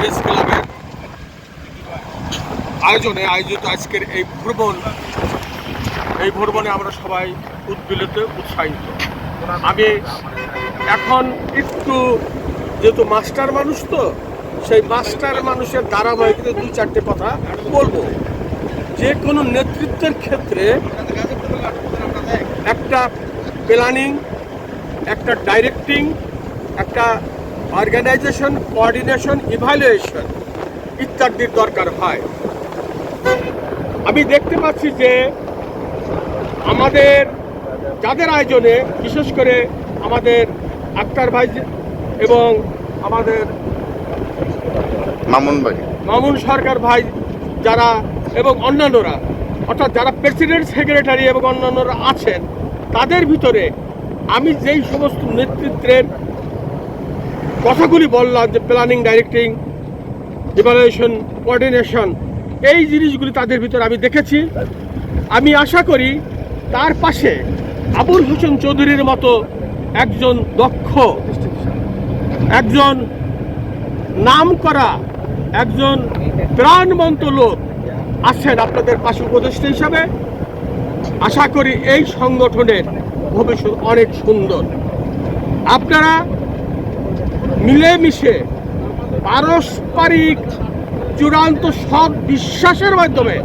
Press ক্লাবের আয়োজনে আয়োজিত আজকের এই ভ্রমণ এই ভ্রমণে আমরা সবাই উদ্বেলিত উৎসাহিত। আমি এখন একটু যেহেতু মাস্টার মানুষ তো, সেই মাস্টার মানুষের ধারাবাহিকতে দু চারটে কথা বলব। যে কোনো নেতৃত্বের ক্ষেত্রে একটা প্ল্যানিং একটা ডাইরেক্টিং একটা অর্গানাইজেশন কোঅর্ডিনেশন ইভ্যালুয়েশন ইত্যাদির দরকার হয়। আমি দেখতে পাচ্ছি যে আমাদের যাদের আয়োজনে বিশেষ করে আমাদের আক্তার ভাই এবং আমাদের মামুন ভাই। মামুন সরকার ভাই যারা এবং অন্যান্যরা অর্থাৎ যারা প্রেসিডেন্ট সেক্রেটারি এবং অন্যান্যরা আছেন তাদের ভিতরে আমি যেই সমস্ত নেতৃত্বের কথাগুলি বললাম যে প্ল্যানিং ডাইরেক্টিং ইভালুয়েশন কোঅর্ডিনেশন এই জিনিসগুলি তাদের ভিতরে আমি দেখেছি। আমি আশা করি তার পাশে আবুল হোসেন চৌধুরীর মতো একজন দক্ষ, একজন নাম করা, একজন প্রাণবন্ত লোক আছেন আপনাদের পাশে উপদেষ্টা হিসাবে। আশা করি এই সংগঠনের ভবিষ্যৎ অনেক সুন্দর। আপনারা মিলেমিশে পারস্পরিক চূড়ান্ত সব বিশ্বাসের মাধ্যমে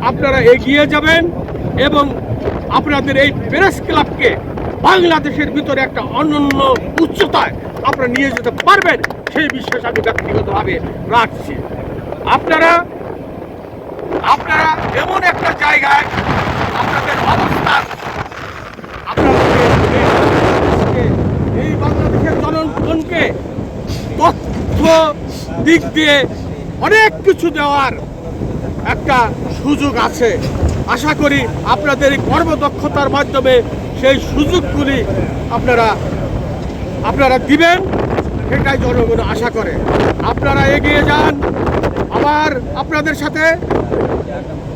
আপনারা এগিয়ে যাবেন এবং আপনাদের এই প্রেস ক্লাবকে বাংলাদেশের ভিতরে একটা অনন্য উচ্চতায় আপনারা নিয়ে যেতে পারবেন, সেই বিশ্বাস আমি ব্যক্তিগতভাবে রাখছি। আপনারা আপনারা এমন একটা জায়গায় আপনাদের অবস্থান আপনাদের এই- বাংলাদেশের জনগণকে দিক দিয়ে অনেক কিছু দেওয়ার একটা সুযোগ আছে। আশা করি আপনাদের এই কর্মদক্ষতার মাধ্যমে সেই সুযোগগুলি আপনারা আপনারা দিবেন, সেটাই জনগণ আশা করে। আপনারা এগিয়ে যান, আবার আপনাদের সাথে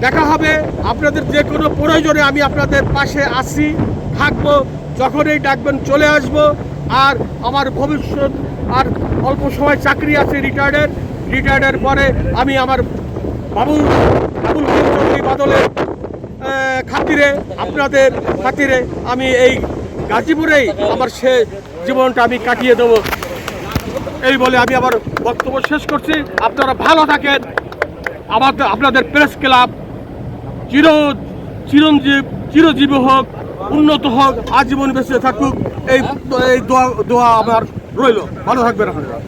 দেখা হবে। আপনাদের যে কোনো প্রয়োজনে আমি আপনাদের পাশে আছি, থাকব, যখনই ডাকবেন চলে আসব। আর আমার ভবিষ্যৎ আর অল্প সময় চাকরি আছে রিটায়ার্ডের রিটায়ার্ডের পরে আমি আমার বাবু, বাবুল চৌধুরী বাদলের খাতিরে, আপনাদের খাতিরে আমি এই গাজীপুরেই আমার সে জীবনটা আমি কাটিয়ে দেবো। এই বলে আমি আমার বক্তব্য শেষ করছি। আপনারা ভালো থাকেন। আমাদের আপনাদের প্রেস ক্লাব চির, চিরঞ্জীব, চিরজীবী হোক, উন্নত হোক, আজীবন বেঁচে থাকুক। এই এই দোয়া দোয়া আমার রইল। ভালো থাকবেন আপনারা।